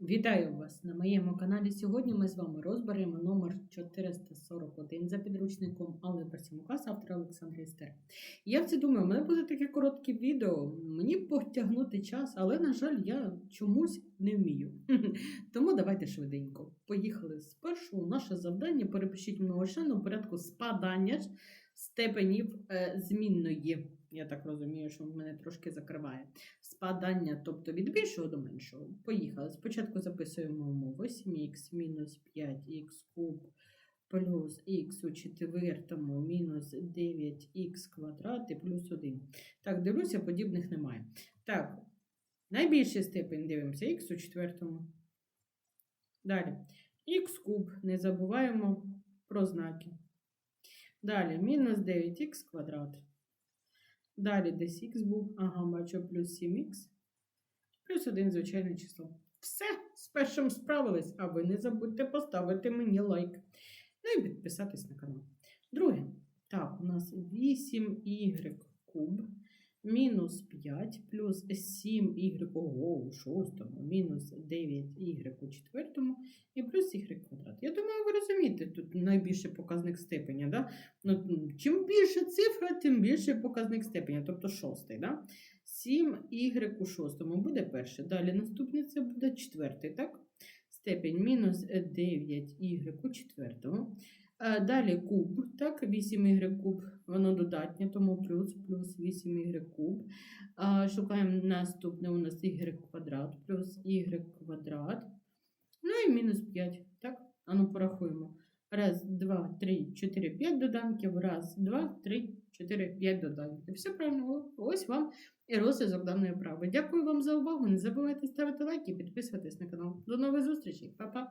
Вітаю вас на моєму каналі. Сьогодні ми з вами розберемо номер 441 за підручником Алгебра 7 клас автора Олександра Істер. Я все думаю, у мене буде таке коротке відео, мені потягнути час, але, на жаль, я чомусь не вмію. Тому давайте швиденько. Поїхали спершу. Наше завдання перепишіть многочленно в порядку спадання степенів е, змінної. Я так розумію, що в мене трошки закриває спадання, тобто від більшого до меншого. Поїхали. Спочатку записуємо умову 8х мінус 5х куб плюс х у четвертому мінус 9х квадрат і плюс 1. Так, дивлюся, подібних немає. Так, найбільший степень дивимося х у четвертому. Далі. х куб, не забуваємо про знаки. Далі мінус 9х квадрат. Далі десь х був. Ага, бачу, плюс 7х. Плюс 1 звичайне число. Все, з першим справились, а ви не забудьте поставити мені лайк. Ну і підписатись на канал. Друге. Так, у нас 8y куб мінус 5 плюс 7y ого, у шостому, мінус 9y у четвертому і плюс y квадрат. Я думаю, тут найбільший показник степеня. Да? Ну, чим більше цифра, тим більший показник степеня, тобто шостий. Да? 7y у шостому буде перший. Далі наступний це буде четвертий, так? Степень мінус 9y у четвертому. Далі куб, так, 8y куб, воно додатнє, тому плюс, плюс 8y куб. Шукаємо наступне у нас y квадрат плюс y квадрат. Ну і мінус 5. Так, а ну порахуємо. Раз, два, три, чотири, п'ять доданків. Раз, два, три, чотири, п'ять доданків. Все правильно. Ось вам і розв'язок даної вправи. Дякую вам за увагу. Не забувайте ставити лайки і підписуватись на канал. До нових зустрічей. Па-па!